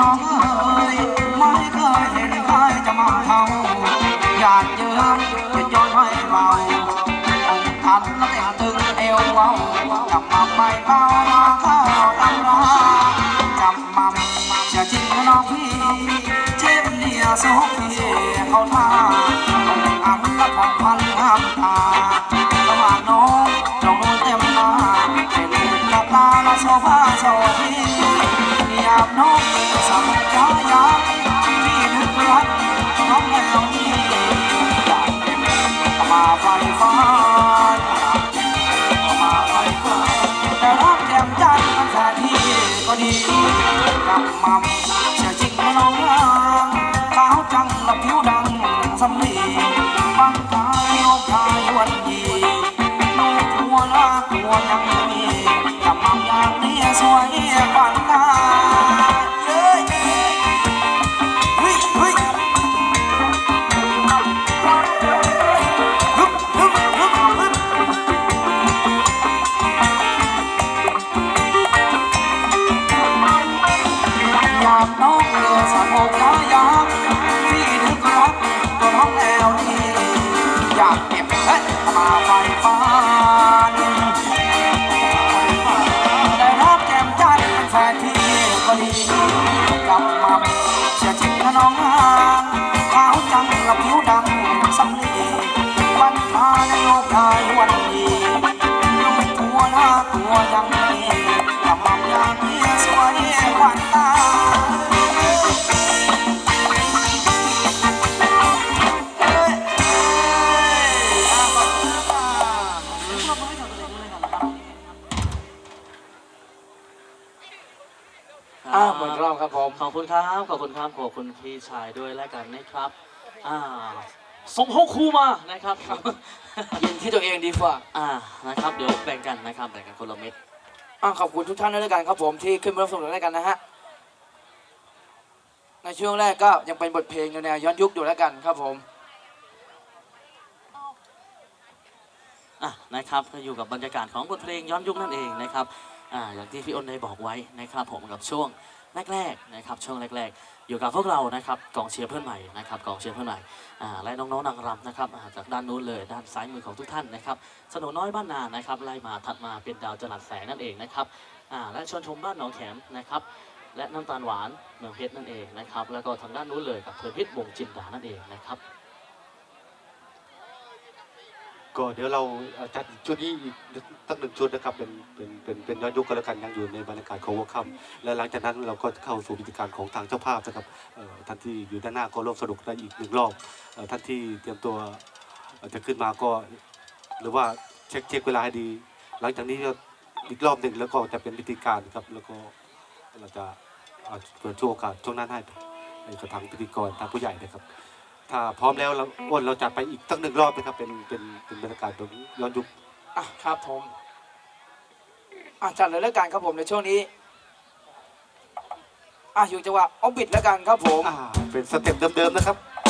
น้องเอ๋ยไม่เคยเห็นใครจะมาเท่าอยากเยิ้จะย้อนไม่เบาทันแล้วเต็มถึงเอวเว้าจับมาไม่เบามาเข้าวตำราจับมาจะจริงน้องพี่เช่นเนี่ยสุขพี่เขาท่าอันละผ่อนพันห้ามตาระหว่างน้องจ้องโดนเต็มหน้าเป็นกระตาละโซฟาโซฟี ยามน้องสามญายามนี่นึกรักน้องแล้วนี่อยากเป็นมาไฟฟ้ามาไฟฟ้าแต่รักแจ่มจันท์มันแท้ที่ก็ดีกับมั่มเชื่อจริงน้องลางาวจังและผิวดังสำลีบางตายโยกทายวันดีนูกลัวลากลัวยังมีกำมั่มอยากเนี้สวยปัน อกย้อยยักพี่นึกรักจนห้องแนวนี้อยากเก็บเฮ้ยมาไฟฟ้านได้รับแจมยัดแฟนที่ก็ดีกำมาเชื่อจริงนนองห่างขาวจังกับผิวดำสำลีวันพาในโลกได้วันดีตัวหน้าตัวยังมีกำมังยามเมียสวยวันตา อ่าหมดรอบครับผม ขอบคุณครับ ขอบคุณครับ ขอบคุณพี่ชายด้วยแล้วกันนะครับอ่าส่งห้องครูมานะครับ ยินที่ตัวเองดีกว่าอ่านะครับ เดี๋ยวแบ่งกันนะครับ แบ่งกันคนละเม็ดอ่าขอบคุณทุกท่านด้วยกันครับผมที่ขึ้นมาร่วมสนุกด้วยกันนะฮะ ในช่วงแรกก็ยังเป็นบทเพลงแนวๆย้อนยุคอยู่แล้วกันครับผม อะนะครับก็อยู่กับบรรยากาศของบทเพลงย้อนยุคนั่นเองนะครับ อ่าอย่างที่พี่อ้นได้บอกไว้นะครับผมกับช่วงแรกๆนะครับช่วงแรก ๆ อยู่กับพวกเรานะครับกองเชียร์เพื่อนใหม่นะครับกองเชียร์เพื่อนใหม่อ่าและน้องๆนางรำนะครับอ่าจากด้านนู้นเลยด้านซ้ายมือของทุกท่านนะครับสนุน้อยบ้านนานะครับไล่มาถัดมาเป็นดาวจรัสแสงนั่นเองนะครับอ่าและชวนชมบ้านหนองแขมนะครับและน้ำตาลหวานเมืองเพชรนั่นเองนะครับแล้วก็ทางด้านนู้นเลยกับเพลินเพชรวงจินดานั่นเองนะครับ ก็เดี๋ยวเราจัดชุดนี้อีกตั้งหนึ่งชุดนะครับเป็นเป็นเป็นเป็นย้อนยุคกันแล้วกันยังอยู่ในบรรยากาศของวัวค่ำและหลังจากนั้นเราก็เข้าสู่กิจการของทางเจ้าภาพนะครับท่านที่อยู่ด้านหน้าก็ร่วมสนุกได้อีกหนึ่งรอบท่านที่เตรียมตัวจะขึ้นมาก็หรือว่าเช็คเช็คเวลาให้ดี หลังจากนี้ก็อีกรอบหนึ่งแล้วก็จะเป็นพิธีการครับแล้วก็เราจะเปิดโชวงโอกาสช่วงนั้นให้ให้กับทางพิธีกรทางผู้ใหญ่นะครับ ถ้าพร้อมแล้วเราอ้วนเราจัดไปอีกตั้งหนึ่งรอบนะครับ เป็นเป็นเป็นบรรยากาศแบบย้อนยุคอะครับผมอะจัดเลยแล้วกันครับผมในช่วงนี้อะอยู่จังหวะออาบิดแล้วกันครับผม อ่าเป็นสเต็ปเดิมๆนะครับ